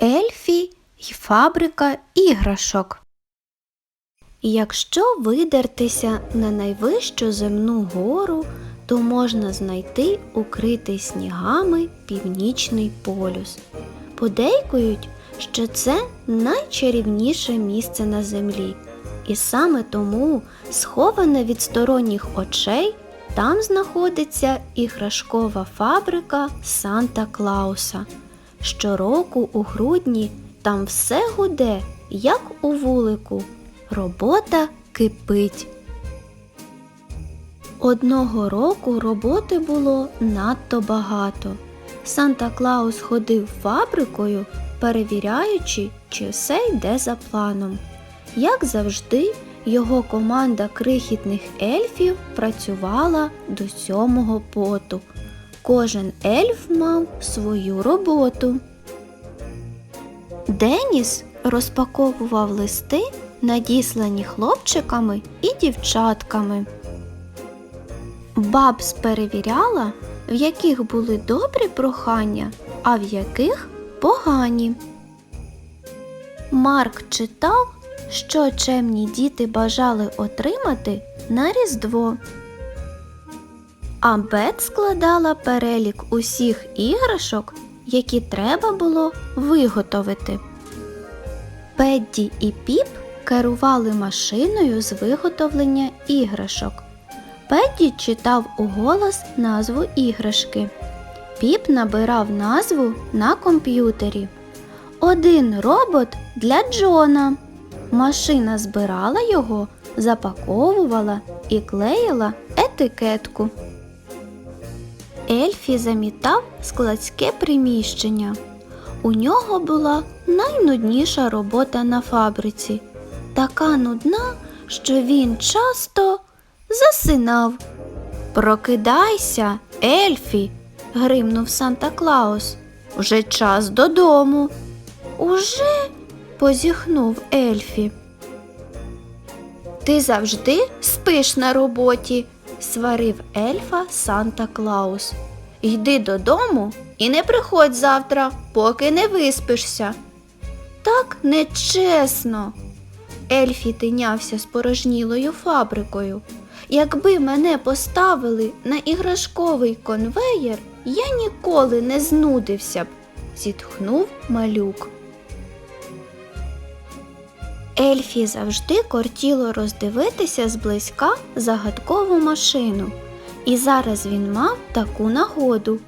Ельфі й фабрика іграшок. Якщо видертися на найвищу земну гору, то можна знайти укритий снігами північний полюс. Подейкують, що це найчарівніше місце на землі, і саме тому, сховане від сторонніх очей, там знаходиться іграшкова фабрика Санта Клауса. Щороку у грудні там все гуде, як у вулику. Робота кипить. Одного року роботи було надто багато. Санта Клаус ходив фабрикою, перевіряючи, чи все йде за планом. Як завжди, його команда крихітних ельфів працювала до сьомого поту. Кожен ельф мав свою роботу. Деніс розпаковував листи, надіслані хлопчиками і дівчатками. Бабс перевіряла, в яких були добрі прохання, а в яких погані. Марк читав, що чемні діти бажали отримати на Різдво. А Бет складала перелік усіх іграшок, які треба було виготовити. Педді і Піп керували машиною з виготовлення іграшок. Педді читав уголос назву іграшки. Піп набирав назву на комп'ютері. Один робот для Джона. Машина збирала його, запаковувала і клеїла етикетку. Ельфі замітав складське приміщення. У нього була найнудніша робота на фабриці, така нудна, що він часто засинав. Прокидайся, Ельфі, гримнув Санта Клаус. Вже час додому. Уже? позіхнув Ельфі. Ти завжди спиш на роботі, сварив ельфа Санта Клаус. Йди додому і не приходь завтра, поки не виспишся. Так нечесно. Ельфі тинявся спорожнілою фабрикою. Якби мене поставили на іграшковий конвеєр, я ніколи не знудився б, зітхнув малюк. Ельфі завжди кортіло роздивитися зблизька загадкову машину, і зараз він мав таку нагоду.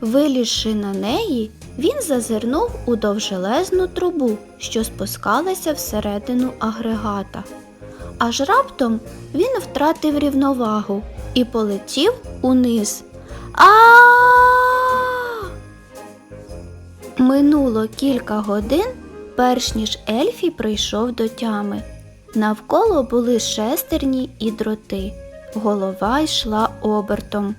Вилізши на неї, він зазирнув у довжелезну трубу, що спускалася всередину агрегата. Аж раптом він втратив рівновагу і полетів униз. а Минуло кілька годин, перш ніж Ельфі прийшов до тями. Навколо були шестерні і дроти. Голова йшла обертом.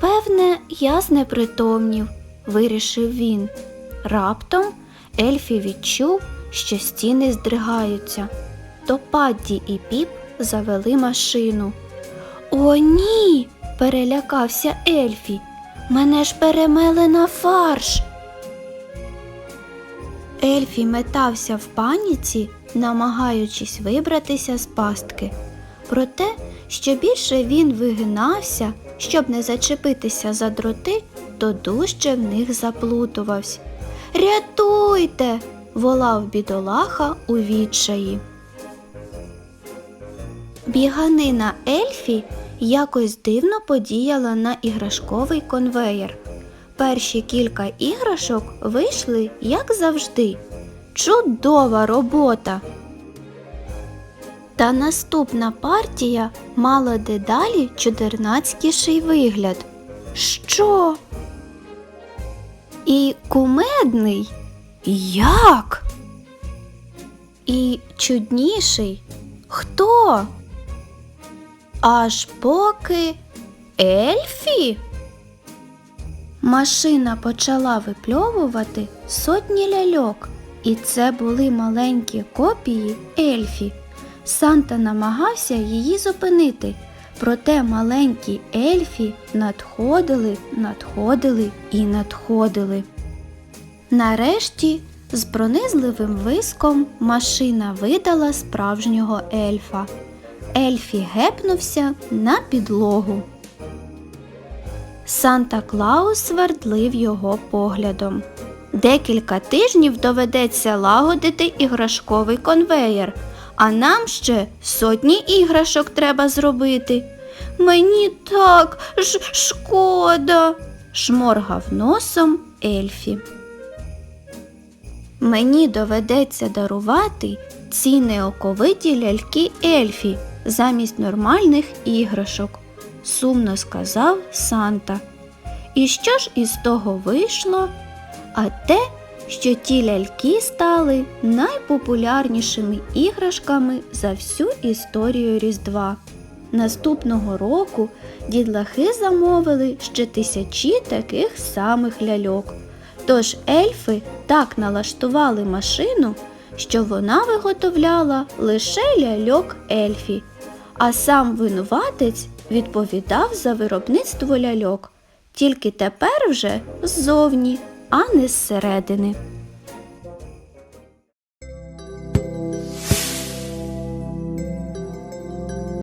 Певне, я знепритомнів, вирішив він. Раптом Ельфі відчув, що стіни здригаються. То Падді і піп завели машину. О, ні. перелякався Ельфі. Мене ж перемели на фарш. Ельфі метався в паніці, намагаючись вибратися з пастки. Проте, що більше він вигинався, щоб не зачепитися за дроти, то дужче в них заплутувався. Рятуйте! волав бідолаха у відчаї. Біганина Ельфі якось дивно подіяла на іграшковий конвеєр. Перші кілька іграшок вийшли, як завжди. Чудова робота! Та наступна партія мала дедалі чудернацькіший вигляд. Що? І кумедний? Як? І чудніший? Хто? Аж поки Ельфі? Машина почала випльовувати сотні ляльок, і це були маленькі копії Ельфі. Санта намагався її зупинити, проте маленькі ельфі надходили, надходили і надходили. Нарешті З пронизливим виском машина видала справжнього ельфа. Ельфі гепнувся на підлогу. Санта Клаус свердлив його поглядом. Декілька тижнів доведеться лагодити іграшковий конвеєр, а нам ще сотні іграшок треба зробити. Мені так ж шкода, шморгав носом Ельфі. Мені доведеться дарувати ці неоковиті ляльки Ельфі замість нормальних іграшок, сумно сказав Санта. І що ж із того вийшло? А те, що ті ляльки стали найпопулярнішими іграшками за всю історію Різдва. Наступного року дідлахи замовили ще тисячі таких самих ляльок. Тож ельфи так налаштували машину, що вона виготовляла лише ляльок ельфі, а сам винуватець відповідав за виробництво ляльок, тільки тепер вже ззовні, а не зсередини.